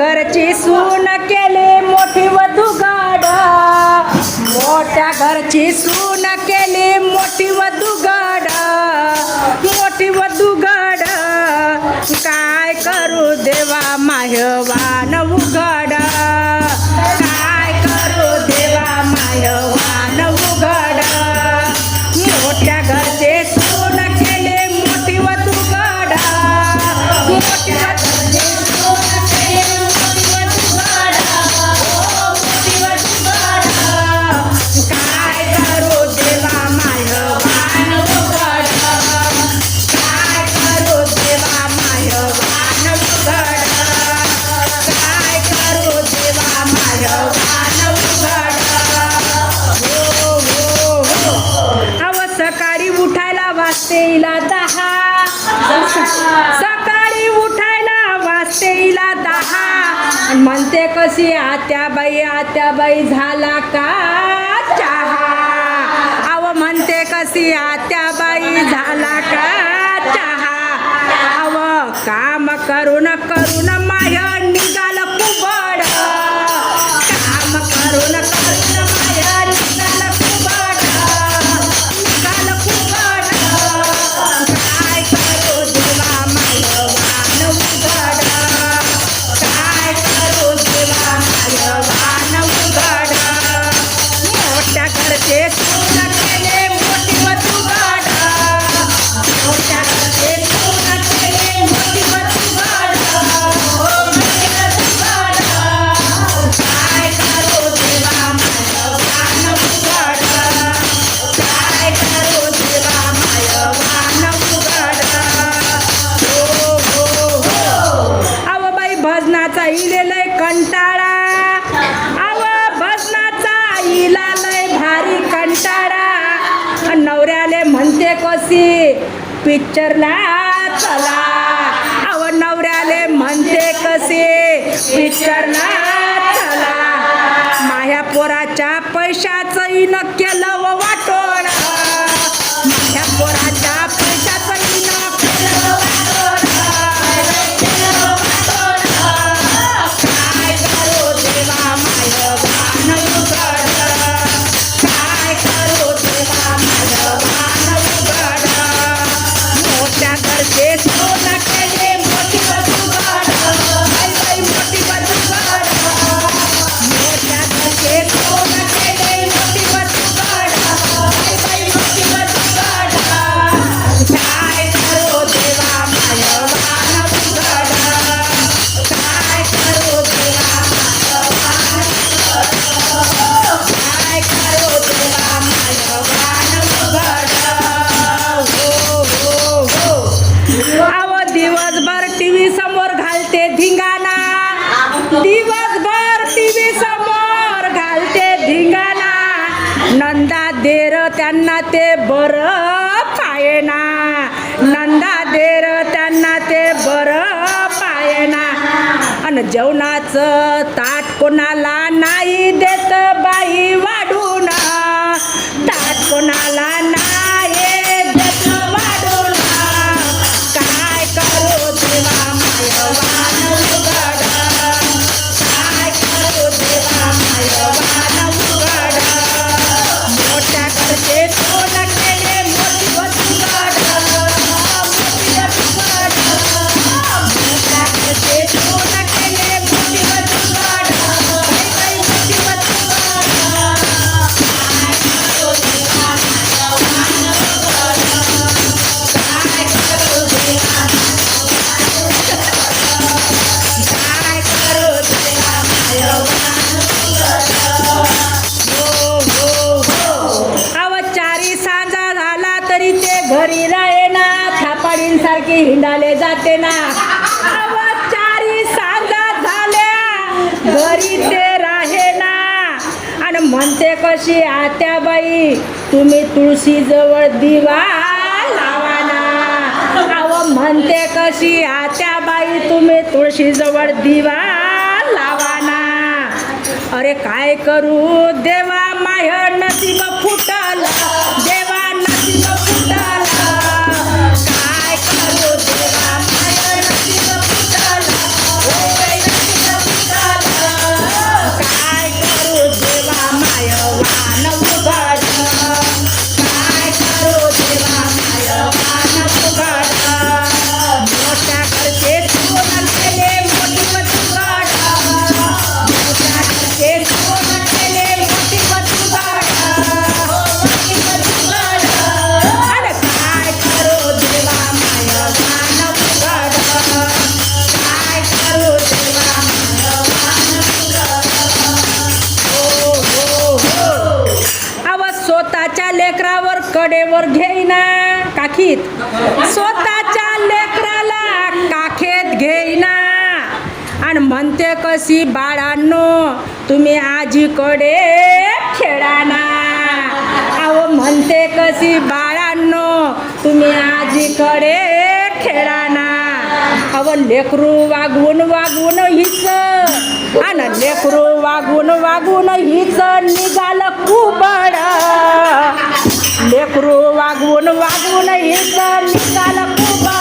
घरची सून केली मोठी वधू गाड. मोठ्या घरची सून केली मोठी वधू गाड. मोठी वधू गाड. काय करू देवा मायवान उघड वाजते इला दहा. सकाळी उठायला वाजते इला दहा. आणि म्हणते कशी आत्या बाई आत्या बाई झाला का चहा? अव म्हणते कशी आत्या कंटाळा. आव भजनाचा इला लय भारी कंटाळा. नवऱ्याले म्हणते कशी पिक्चरला चला. आव नवऱ्याले म्हणते कसे पिक्चरला चला. माझ्या पोराच्या पैशाचं इन केलं टीव्ही समोर घालते धिंगाणा. दिवसभर टीव्ही समोर घालते धिंगाणा. नंदा देर त्यांना ते बर पायना. नंदा देर त्यांना ते बर पायना. अन जेवणाचं ताट कोणाला नाही देत बाई वाढून. ताट कोणाला नाही की हिंडाले जाते ना. चारी झाल्या. घरी ते राहे ना. आणि म्हणते कशी आत्याबाई तुम्ही तुळशीजवळ दिवा लावाना अव म्हणते कशी आत्याबाई तुम्ही तुळशीजवळ दिवा लावाना अरे काय करू? देवा माय नसीब फुटल. देवा नसीब फुटल. कडेवर घेईना काखीत. स्वतःच्या लेकराला काखेत घेईना. आणि म्हणते कशी बाळांनो तुम्ही आजीकडे खेळा ना अहो म्हणते कशी बाळांनो तुम्ही आजीकडे खेळा ना लेकरू वागवून वागवून हिच. आणि लेकरू वागवून वागवून हिच निघालं कुबड. लेकरू वागवून वागवून हिच निघालं कुबड.